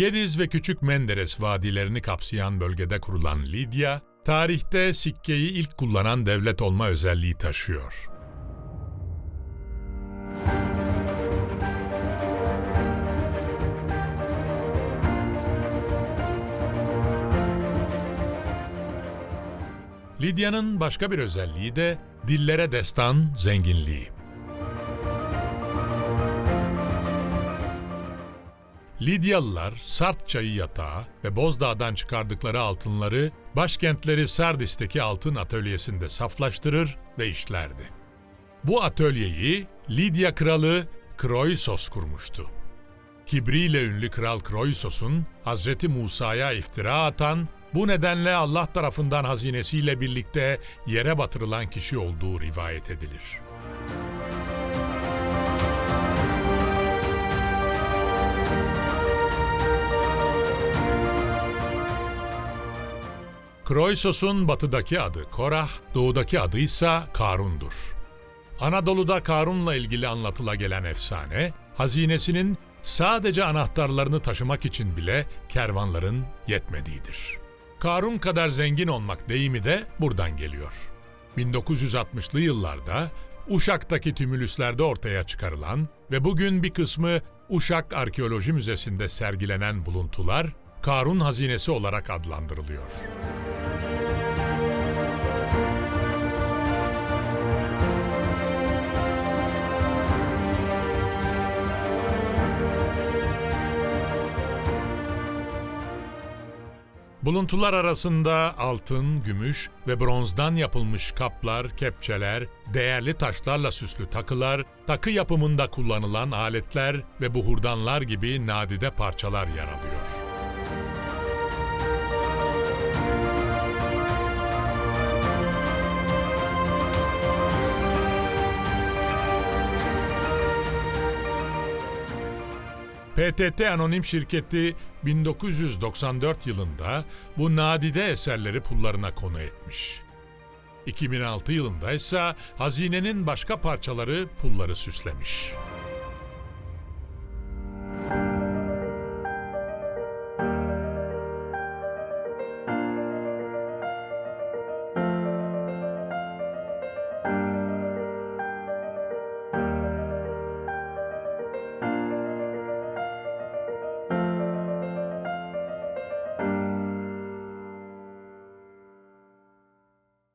Gediz ve Küçük Menderes vadilerini kapsayan bölgede kurulan Lidya, tarihte sikkeyi ilk kullanan devlet olma özelliği taşıyor. Lidya'nın başka bir özelliği de dillere destan zenginliği. Lidyalılar Sart çayı yatağı ve Bozdağ'dan çıkardıkları altınları başkentleri Sardis'teki altın atölyesinde saflaştırır ve işlerdi. Bu atölyeyi Lidya kralı Kroisos kurmuştu. Kibriyle ünlü Kral Kroisos'un Hazreti Musa'ya iftira atan, bu nedenle Allah tarafından hazinesiyle birlikte yere batırılan kişi olduğu rivayet edilir. Kroisos'un batıdaki adı Korah, doğudaki adı ise Karun'dur. Anadolu'da Karun'la ilgili anlatıla gelen efsane, hazinesinin sadece anahtarlarını taşımak için bile kervanların yetmediğidir. Karun kadar zengin olmak deyimi de buradan geliyor. 1960'lı yıllarda Uşak'taki tümülüslerde ortaya çıkarılan ve bugün bir kısmı Uşak Arkeoloji Müzesi'nde sergilenen buluntular Karun hazinesi olarak adlandırılıyor. Buluntular arasında altın, gümüş ve bronzdan yapılmış kaplar, kepçeler, değerli taşlarla süslü takılar, takı yapımında kullanılan aletler ve buhurdanlar gibi nadide parçalar yer alıyor. PTT Anonim Şirketi 1994 yılında bu nadide eserleri pullarına konu etmiş. 2006 yılında ise hazinenin başka parçaları pulları süslemiş.